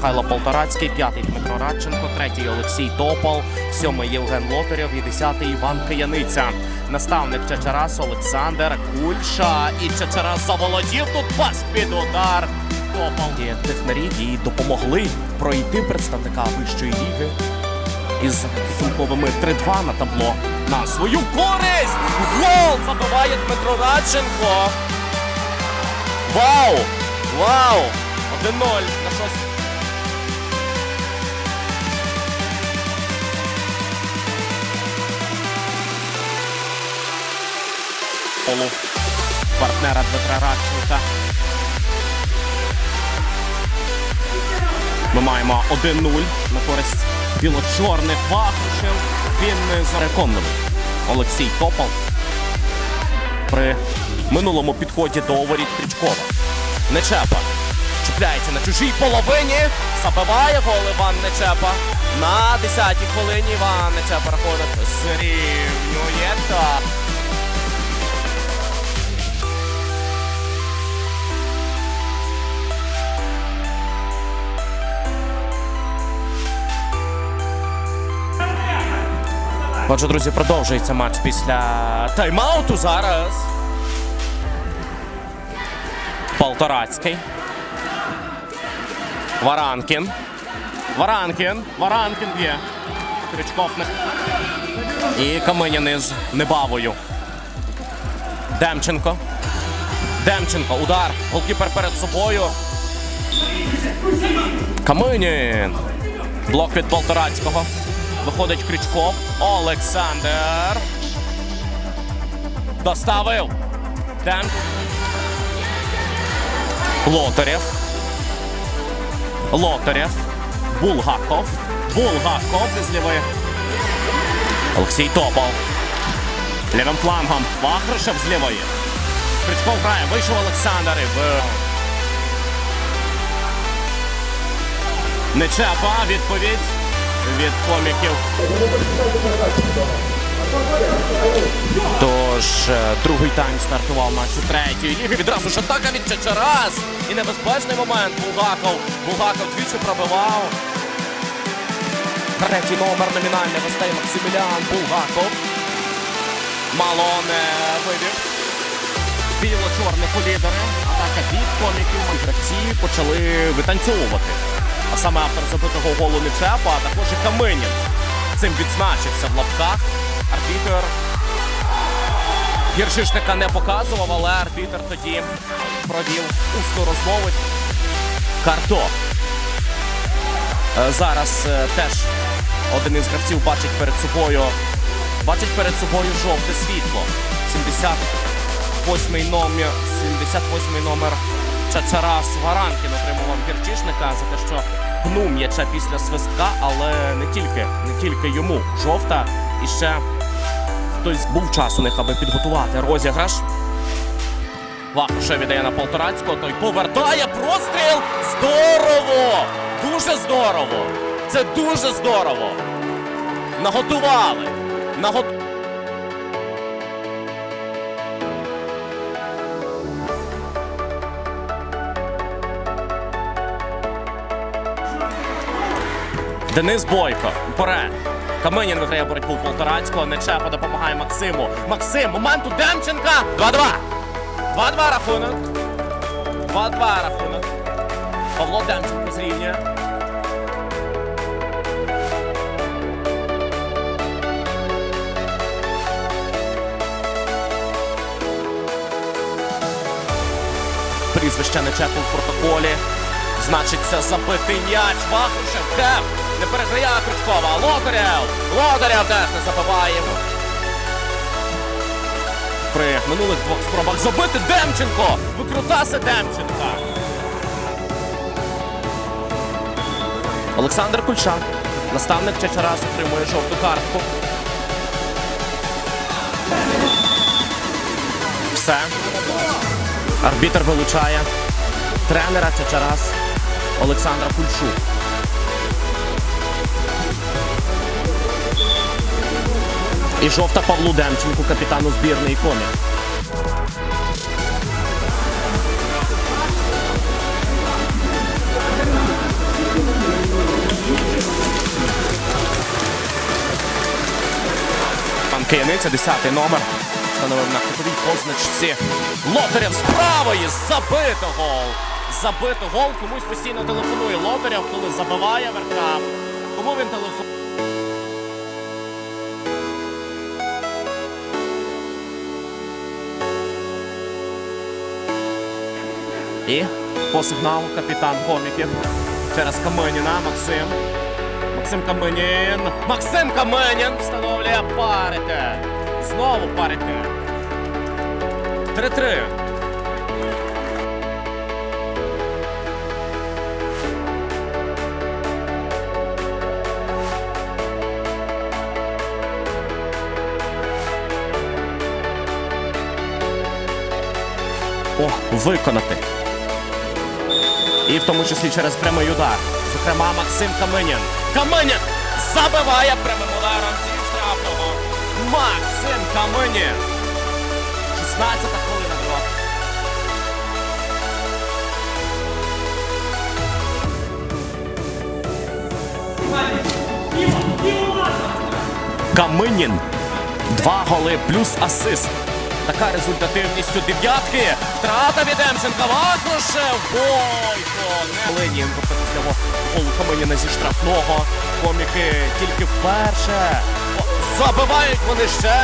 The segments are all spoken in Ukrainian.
Михайло Полторацький, п'ятий Дмитро Радченко, третій Олексій Топол, сьомий Євген Лотарєв і десятий Іван Кияниця. Наставник Чачарас Олександр Кульша. І Чачарас заволодів тут пас під удар. Топол і технарі і допомогли пройти представника вищої ліги із підсумковими 3-2 на табло на свою користь. Гол забиває Дмитро Радченко. Вау! Вау! 1-0 на шост... Полу партнера Дмитра Радченка. Ми маємо 1-0 на користь біло-чорних вахрушів. Він зареконливий. Олексій Топол при минулому підході до воріт Крючкова. Нечепа. Чіпляється на чужій половині. Забиває гол Іван Нечепа. На 10-й хвилині Іван Нечепа рахунок зрівнює Отже, друзі, продовжується матч після тайм-ауту зараз. Полторацький. Варанкін. Варанкін. Варанкін б'є. Крючков не. І Каменін із Небавою. Демченко. Демченко. Удар. Голкіпер перед собою. Каменін. Блок від Полторацького. Виходить Крючков. Олександр. Доставив. Дем. Лотарєв. Лотарєв. Булгаков. Булгаков із лівої. Олексій Топол. Лівим флангом. Вахрушев з лівої. Крючков грає. Вийшов Олександр. І в... Нечепа. Відповідь від коміків. Тож е, другий тайм стартував матч у третьої ліги. Відразу ж атака від Чачарас. І небезпечний момент. Булгаков. Булгаков двічі пробивав. Третій номер номінальний гостей Максимілян Булгаков. Мало не вибіг. Біло-чорних у лідери. Атака від коміків. Гравці почали витанцьовувати. А саме автор забитого голу Нечепа, а також і Каменін. Цим відзначився в лапках. Арбітер гіршишника не показував, але арбітер тоді провів усну розмову. Карто. Е, Зараз е, теж один із гравців бачить перед собою. Бачить перед собою жовте світло. 78 номер. 78 номер Чачарас Варанкін отримував гірчишника за те, що пнув м'яча після свистка, але не тільки, не тільки йому. Жовта і ще хтось був час у них, аби підготувати розіграш. Вахруша віддає на Полторацького, той повертає простріл. Здорово! Дуже здорово! Це дуже здорово! Наготували! Нагот... Денис Бойко. Вперед. Каменін виграє боротьбу Полторацького. Нечепа допомагає Максиму. Максим, момент у Демченка. 2-2. 2-2 рахунок. 2-2 рахунок. Павло Демченко зрівнює. Прізвище Нечепу в протоколі. Значить, це забитий м'яч. Вахрушев. Кеп. Не переграє Крючкова. Лотарєв. Лотарєв теж не забиває. При минулих двох спробах забити Демченко. Викрутаси Демченка. Олександр Кульчан. Наставник Чечарас отримує жовту картку. Все. Арбітр вилучає тренера Чечарас Олександра Кульшу. І жовта Павлу Демченку, капітану збірної ікони. Пан Кияниця, 10-й номер. Встановив на кутовій позначці Лотарєв з правої забито гол. Забито гол. Комусь постійно телефонує Лотарєв, коли забиває верка. Кому він телефонує? І по сигналу капітан коміків через Каменіна Максим. Максим Каменін. Максим Каменін встановлює парите. Знову парите. 3-3. О, виконати. І в тому числі через прямий удар. Зокрема, Максим Каменін. Каменін забиває прямим ударом зі штрафного. Максим Каменін. 16 хвилина друга. Каменін. Два голи плюс асист. Така результативність у дев'ятки. Втрата від Емченка. Ватрушев. Бойко. Не. Тобто після голу Каменіна зі штрафного. Коміки тільки вперше. Забивають вони ще.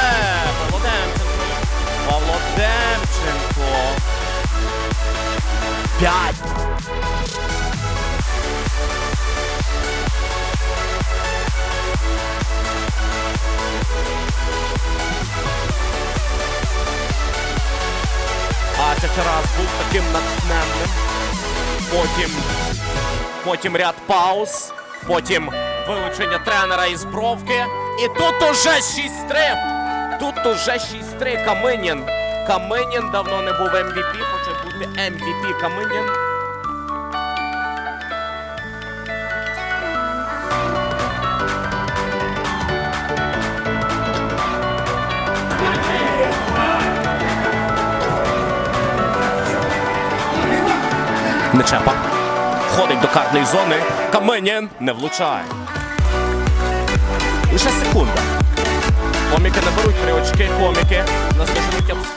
Павло А раз був таким натхненним. Потім, потім ряд пауз, потім вилучення тренера із бровки. І тут уже 6-3. Тут уже 6-3 Каминін. Каминін давно не був MVP, хоче бути MVP Каменін. Нечепа. Ходить до карної зони. Каменєн не влучає. Лише секунда. Коміки не беруть три очки, коміки. Нас доженуть.